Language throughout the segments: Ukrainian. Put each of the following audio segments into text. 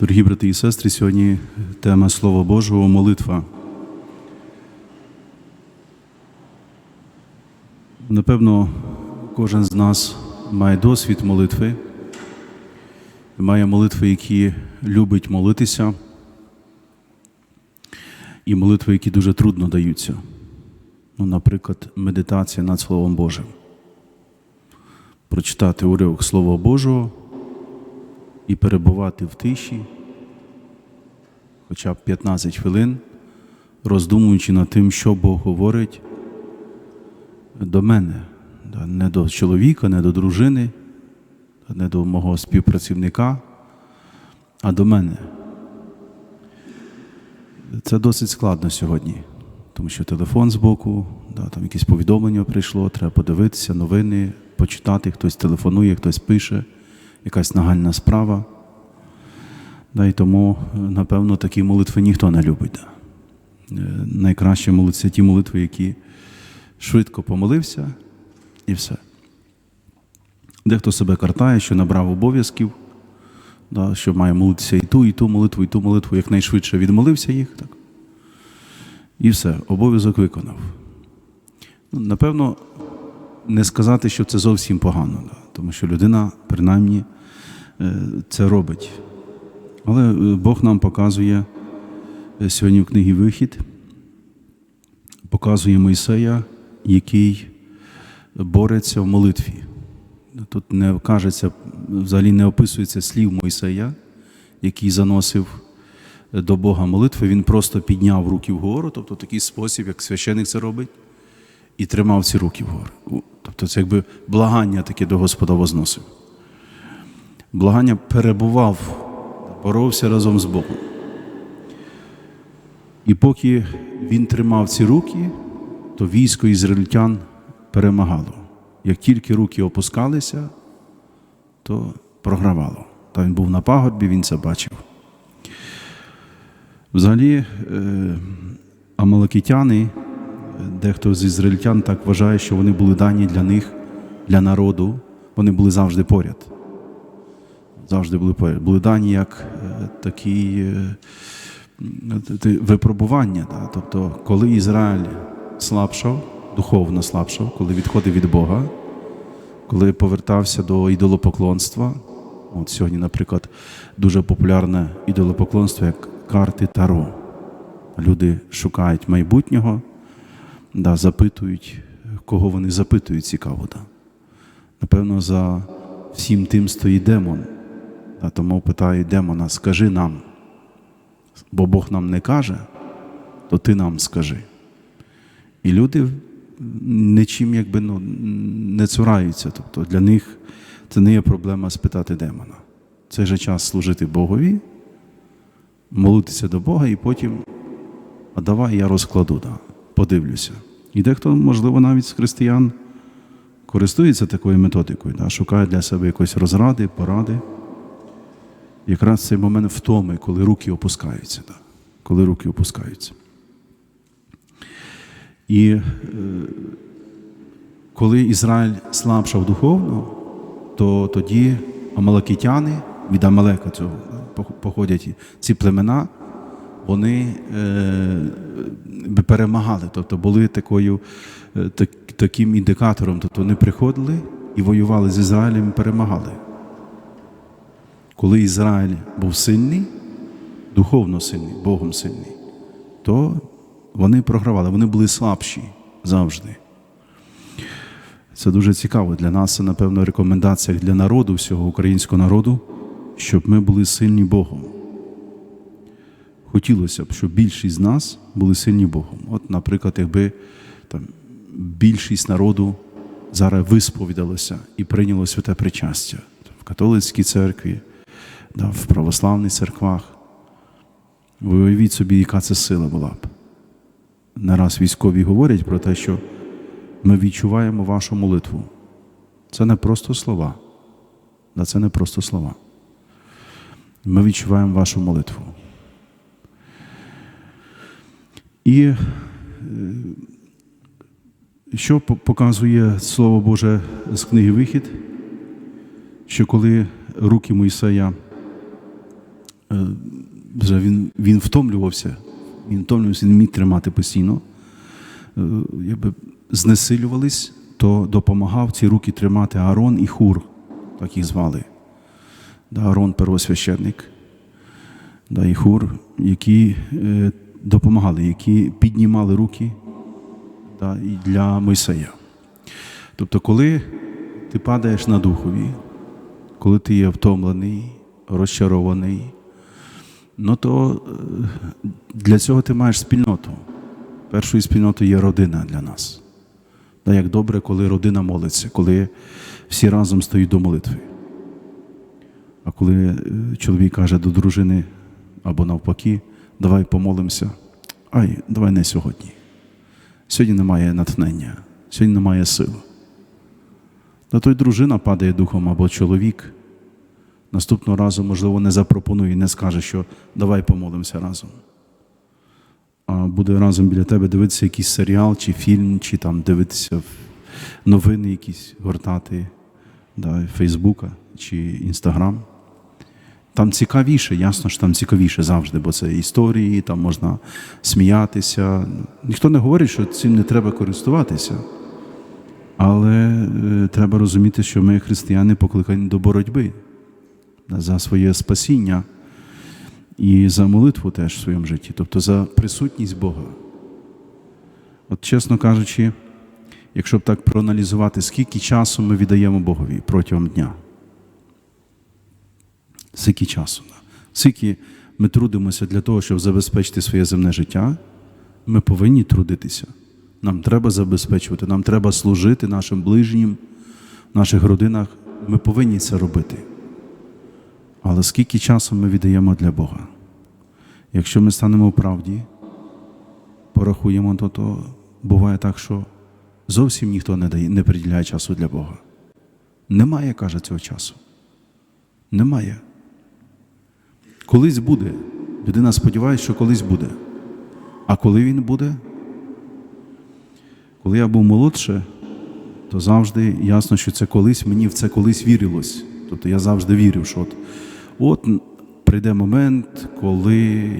Дорогі брати і сестри, сьогодні тема Слова Божого молитва. Напевно, кожен з нас має досвід молитви, має молитви, які любить молитися, і молитви, які дуже трудно даються. Ну, наприклад, медитація над Словом Божим. Прочитати уривок Слова Божого і перебувати в тиші, хоча б 15 хвилин, роздумуючи над тим, що Бог говорить до мене, не до чоловіка, не до дружини, не до мого співпрацівника, а до мене. Це досить складно сьогодні, тому що телефон збоку, да, там якесь повідомлення прийшло, треба подивитися, новини, почитати, хтось телефонує, хтось пише, якась нагальна справа. Да, і тому, напевно, такі молитви ніхто не любить. Е, Найкраще молитися ті молитви, які швидко помолився, і все. Дехто себе картає, що набрав обов'язків, да, що має молитися і ту, і ту молитву, і ту молитву, якнайшвидше відмолився їх. Так. І все, обов'язок виконав. Ну, Напевно, не сказати, що це зовсім погано, да, тому що людина, принаймні, це робить. Але е, Бог нам показує е, сьогодні в книгі Вихід, показує Мойсея, який бореться в молитві. Тут не кажеться, взагалі не описується слів Мойсея, який заносив до Бога молитви. Він просто підняв руки вгору, тобто такий спосіб, як священик це робить, і тримав ці руки вгору. Тобто це якби благання таке до Господа возносив. Благання перебував, боровся разом з Богом. І поки він тримав ці руки, то військо ізраїльтян перемагало. Як тільки руки опускалися, то програвало. Та він був на пагорбі, він це бачив. Взагалі, е, амалакітяни, дехто з ізраїльтян так вважає, що вони були дані для них, для народу, вони були завжди поряд. Завжди були. Були дані як е, такі е, випробування. Да? Тобто, коли Ізраїль слабшав, духовно слабшав, коли відходив від Бога, коли повертався до ідолопоклонства, от сьогодні, наприклад, дуже популярне ідолопоклонство як карти Таро. Люди шукають майбутнього, да, запитують, кого вони запитують, цікаво. Да. Напевно, за всім тим стоїть демон. Да, тому питають демона, скажи нам, бо Бог нам не каже, то ти нам скажи. І люди нічим якби ну, не цураються. Тобто для них це не є проблема спитати демона. Це же час служити Богові, молитися до Бога і потім, а давай я розкладу, да, подивлюся. І дехто, можливо, навіть з християн користується такою методикою, да, шукає для себе якоїсь розради, поради. Якраз цей момент втоми, коли руки опускаються. Да, коли руки опускаються. І е, коли Ізраїль слабшав духовно, то тоді амалакітяни від Амалека цього походять ці племена, вони е, перемагали, тобто були такою, е, так, таким індикатором. Тобто вони приходили і воювали з Ізраїлем і перемагали. Коли Ізраїль був сильний, духовно сильний, Богом сильний, то вони програвали, вони були слабші завжди. Це дуже цікаво для нас. Це, напевно, рекомендація для народу, всього українського народу, щоб ми були сильні Богом. Хотілося б, щоб більшість з нас були сильні Богом. От, наприклад, якби там, більшість народу зараз висповідалося і прийняло святе причастя в католицькій церкві, в православних церквах. Ви уявіть собі, яка це сила була б. Не раз військові говорять про те, що ми відчуваємо вашу молитву. Це не просто слова. Да, Це не просто слова. Ми відчуваємо вашу молитву. І е, що показує Слово Боже з книги Вихід, що коли руки Мойсея е, вже він, він втомлювався, він втомлювався, не міг тримати постійно. Е, якби знесилювались, то допомагав ці руки тримати Аарон і Хур, так їх звали. Да, Аарон первосвященник, да, і Хур, які е, допомагали, які піднімали руки да, і для Мойсея. Тобто, коли ти падаєш на духові, коли ти є втомлений, розчарований, ну то е, для цього ти маєш спільноту. Першою спільнотою є родина для нас. Та як добре, коли родина молиться, коли всі разом стоять до молитви. А коли е, чоловік каже до дружини або навпаки, давай помолимося, ай, давай не сьогодні. Сьогодні немає натхнення, сьогодні немає сил. Та той дружина падає духом або чоловік. Наступного разу, можливо, не запропонує, не скаже, що давай помолимося разом. А буде разом біля тебе дивитися якийсь серіал, чи фільм, чи там дивитися новини якісь гортати да, Фейсбука чи Інстаграм. Там цікавіше, ясно, що там цікавіше завжди, бо це історії, там можна сміятися. Ніхто не говорить, що цим не треба користуватися. Але е, треба розуміти, що ми, християни, покликані до боротьби за своє спасіння і за молитву теж в своєму житті, тобто за присутність Бога. От, чесно кажучи, якщо б так проаналізувати, скільки часу ми віддаємо Богові протягом дня. Скільки часу? Скільки ми трудимося для того, щоб забезпечити своє земне життя, ми повинні трудитися. Нам треба забезпечувати, нам треба служити нашим ближнім, в наших родинах. Ми повинні це робити. Але скільки часу ми віддаємо для Бога? Якщо ми станемо в правді, порахуємо, то, то буває так, що зовсім ніхто не, дає, не приділяє часу для Бога. Немає, каже, цього часу. Немає. Колись буде. Людина сподівається, що колись буде. А коли він буде? Коли я був молодше, то завжди ясно, що це колись мені в це колись вірилось. Тобто я завжди вірив, що от, от прийде момент, коли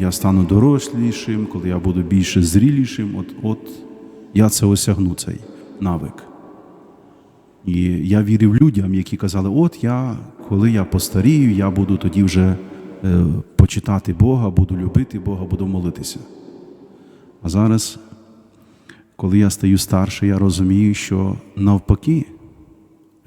я стану дорослішим, коли я буду більше зрілішим, от, от я це осягну, цей навик. І я вірив людям, які казали, от я, коли я постарію, я буду тоді вже е, почитати Бога, буду любити Бога, буду молитися. А зараз, коли я стаю старше, я розумію, що навпаки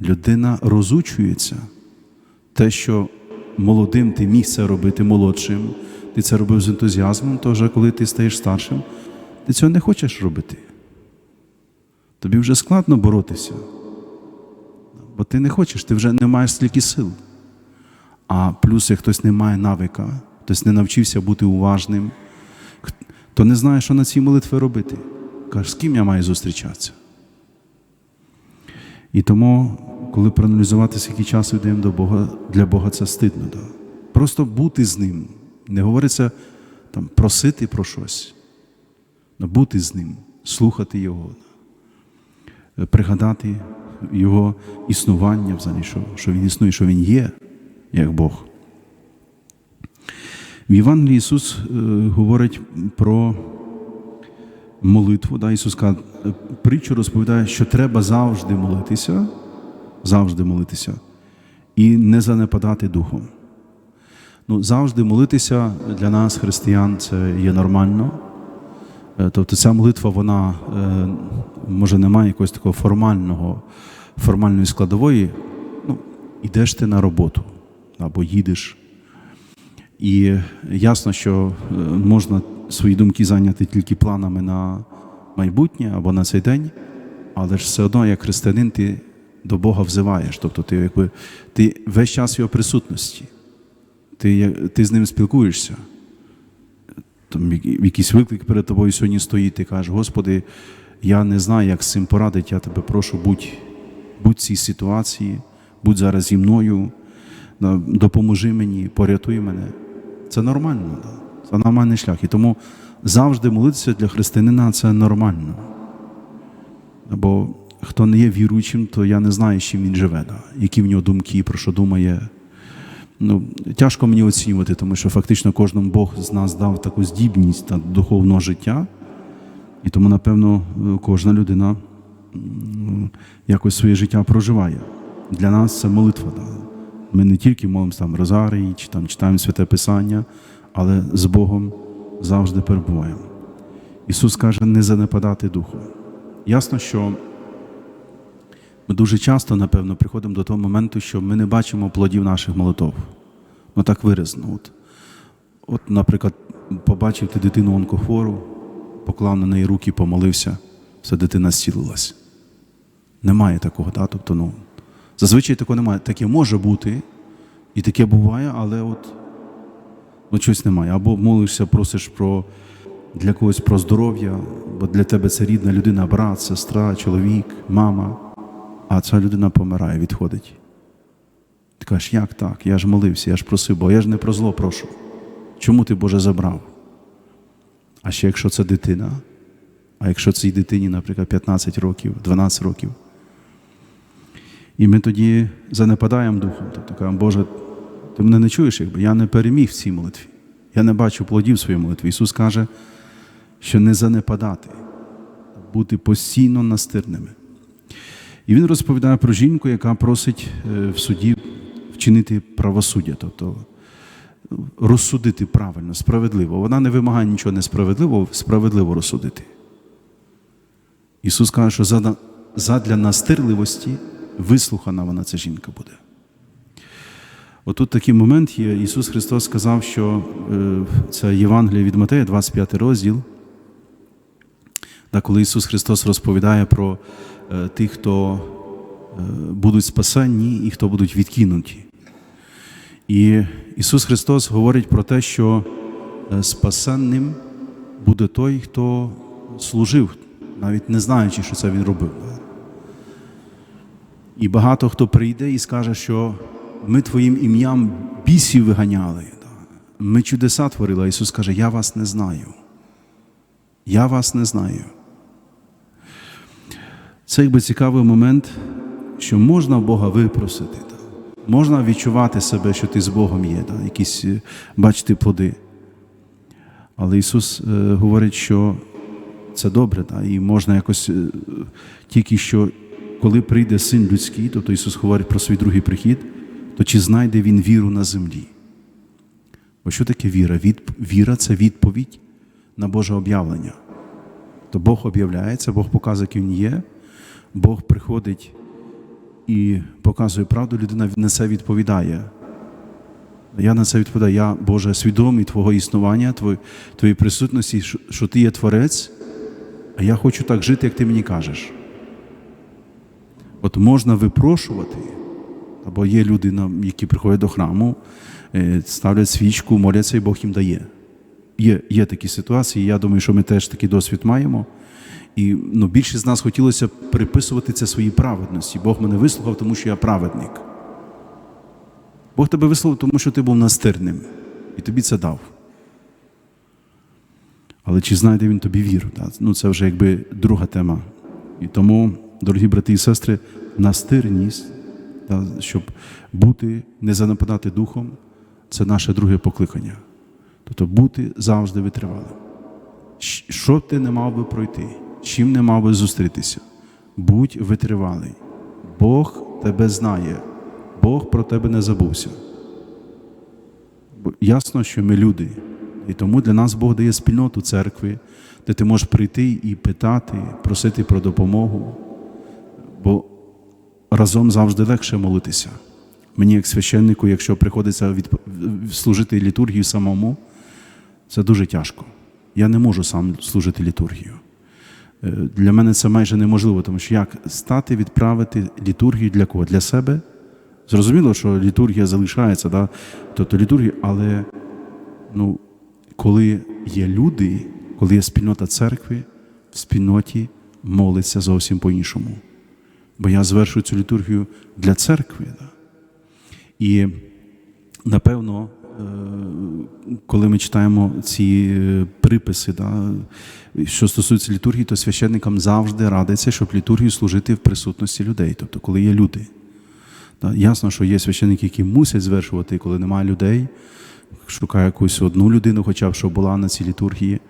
людина розучується. Те, що молодим ти міг це робити молодшим, ти це робив з ентузіазмом, то вже коли ти стаєш старшим, ти цього не хочеш робити. Тобі вже складно боротися. Бо ти не хочеш, ти вже не маєш стільки сил. А плюс, як хтось не має навика, хтось не навчився бути уважним, то не знає, що на цій молитві робити. Каже, з ким я маю зустрічатися. І тому, коли проаналізувати, скільки часу йдемо до Бога, для Бога це стидно. Да? Просто бути з Ним. Не говориться там, просити про щось, но бути з Ним, слухати Його, пригадати Його існування, взагалі, що, що Він існує, що Він є, як Бог. В Євангелії Ісус е, говорить про молитву. Да? Ісус каже, притчу розповідає, що треба завжди молитися, завжди молитися і не занепадати духом. Ну, Завжди молитися для нас, християн, це є нормально. Е, Тобто ця молитва, вона е, може не має якогось такого формального, формальної складової. Ну, Ідеш ти на роботу або їдеш. І ясно, що е, можна свої думки зайняти тільки планами на майбутнє або на цей день, але ж все одно, як християнин, ти до Бога взиваєш. Тобто ти якби ти весь час в його присутності, ти, ти з ним спілкуєшся. Там якийсь виклик перед тобою сьогодні стоїть, ти кажеш, Господи, я не знаю, як з цим порадити, я тебе прошу, будь, будь в цій ситуації, будь зараз зі мною, допоможи мені, порятуй мене. Це нормально, да. Це нормальний шлях. І тому завжди молитися для християнина це нормально. Бо хто не є віруючим, то я не знаю, з чим він живе, да. які в нього думки, про що думає. ну, тяжко мені оцінювати, тому що фактично кожному Бог з нас дав таку здібність та духовного життя. І тому, напевно, кожна людина якось своє життя проживає. Для нас це молитва. Да. Ми не тільки молимося там Розарії, чи там читаємо святе Писання, але з Богом завжди перебуваємо. Ісус каже, не занепадати духу. Ясно, що ми дуже часто, напевно, приходимо до того моменту, що ми не бачимо плодів наших молитов. Ну так виразно. От, от наприклад, побачив ти дитину онкохвору, поклав на неї руки, помолився, все дитина зцілилась. Немає такого, да? тобто, ну, зазвичай такого немає. Таке може бути, і таке буває, але от ну, щось немає. Або молишся, просиш про для когось про здоров'я, бо для тебе це рідна людина, брат, сестра, чоловік, мама, а ця людина помирає, відходить. Ти кажеш, як так? Я ж молився, я ж просив, бо я ж не про зло прошу. Чому ти, Боже, забрав? А ще якщо це дитина, а якщо цій дитині, наприклад, 15 років, 12 років. І ми тоді занепадаємо духом, тобто кажемо, Боже, ти мене не чуєш, якби я не переміг в цій молитві. Я не бачу плодів в своїй молитві. Ісус каже, що не занепадати, бути постійно настирними. І він розповідає про жінку, яка просить е, в суді вчинити правосуддя, тобто розсудити правильно, справедливо. Вона не вимагає нічого несправедливого, справедливо розсудити. Ісус каже, що задля настирливості вислухана вона ця жінка буде. Отут такий момент є. Ісус Христос сказав, що е, це Євангеліє від Матея, 25 розділ, коли Ісус Христос розповідає про е, тих, хто е, будуть спасенні і хто будуть відкинуті. І Ісус Христос говорить про те, що спасенним буде той, хто служив, навіть не знаючи, що це Він робив. І багато хто прийде і скаже, що ми Твоїм ім'ям бісів виганяли. Ми чудеса творили. А Ісус каже, я вас не знаю. Я вас не знаю. Це якби цікавий момент, що можна Бога випросити. Можна відчувати себе, що ти з Богом є, якісь е, бачити плоди. Але Ісус е, говорить, що це добре, і можна якось е, тільки що, коли прийде син людський, тобто Ісус говорить про свій другий прихід, то чи знайде Він віру на землі? Бо що таке віра? Від, віра це відповідь на Боже об'явлення. То Бог об'являється, Бог показує, який Він є, Бог приходить і показує правду, людина на це відповідає. Я на це відповідаю. Я, Боже, свідомий Твого існування, Твоєї присутності, що Ти є Творець, а я хочу так жити, як ти мені кажеш. От можна випрошувати, або є люди, які приходять до храму, е, ставлять свічку, моляться, і Бог їм дає. Є, є такі ситуації, я думаю, що ми теж такий досвід маємо. І ну, більшість з нас хотілося приписувати це своїй праведності. Бог мене вислухав, тому що я праведник. Бог тебе висловив, тому що ти був настирним, і тобі це дав. Але чи знайде він тобі віру? Да? Ну, це вже якби друга тема. І тому, дорогі брати і сестри, настирність, щоб бути, не занападати духом, це наше друге покликання. Тобто бути завжди витривалим. Що ти не мав би пройти, чим не мав би зустрітися, будь витривалий. Бог тебе знає, Бог про тебе не забувся. Ясно, що ми люди. І тому для нас Бог дає спільноту церкви, де ти можеш прийти і питати, просити про допомогу. Бо разом завжди легше молитися. Мені, як священнику, якщо приходиться відп... служити літургію самому, це дуже тяжко. Я не можу сам служити літургію. Е, Для мене це майже неможливо, тому що як стати, відправити літургію для кого? Для себе? Зрозуміло, що літургія залишається, да? тобто літургія, але ну, коли є люди, коли є спільнота церкви, в спільноті молиться зовсім по-іншому. Бо я звершую цю літургію для церкви. Да? І напевно, е, коли ми читаємо ці е, приписи, да, що стосується літургії, то священникам завжди радиться, щоб літургію служити в присутності людей, тобто коли є люди. Ясно, що є священники, які мусять звершувати, коли немає людей, шукає якусь одну людину, хоча б щоб була на цій літургії,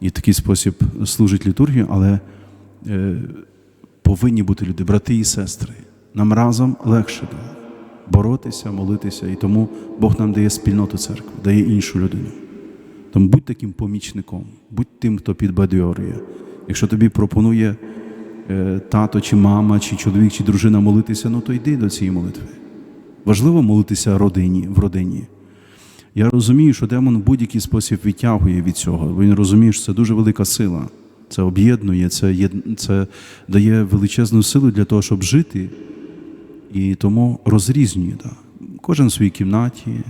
і в такий спосіб служить літургію, але е, повинні бути люди, брати і сестри. Нам разом легше боротися, молитися, і тому Бог нам дає спільноту церкви, дає іншу людину. Тому будь таким помічником, будь тим, хто підбадьорює. Якщо тобі пропонує е, тато чи мама, чи чоловік, чи дружина молитися, ну то йди до цієї молитви. Важливо молитися родині, в родині. Я розумію, що демон в будь-який спосіб відтягує від цього. Він розуміє, що це дуже велика сила. Це об'єднує, це, це дає величезну силу для того, щоб жити, і тому розрізнює. Да. Кожен в своїй кімнаті,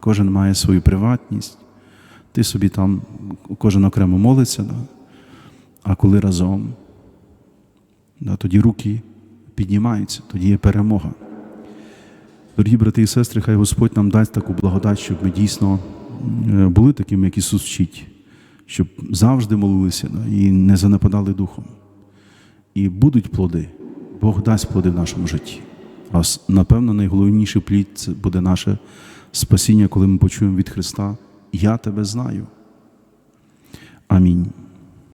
кожен має свою приватність. Ти собі там, кожен окремо молиться, да. а коли разом, да, тоді руки піднімаються, тоді є перемога. Дорогі брати і сестри, хай Господь нам дасть таку благодать, щоб ми дійсно е, були такими, як Ісус вчить, щоб завжди молилися і не занепадали духом. І будуть плоди. Бог дасть плоди в нашому житті. А напевно, найголовніший плід це буде наше спасіння, коли ми почуємо від Христа Я тебе знаю. Амінь.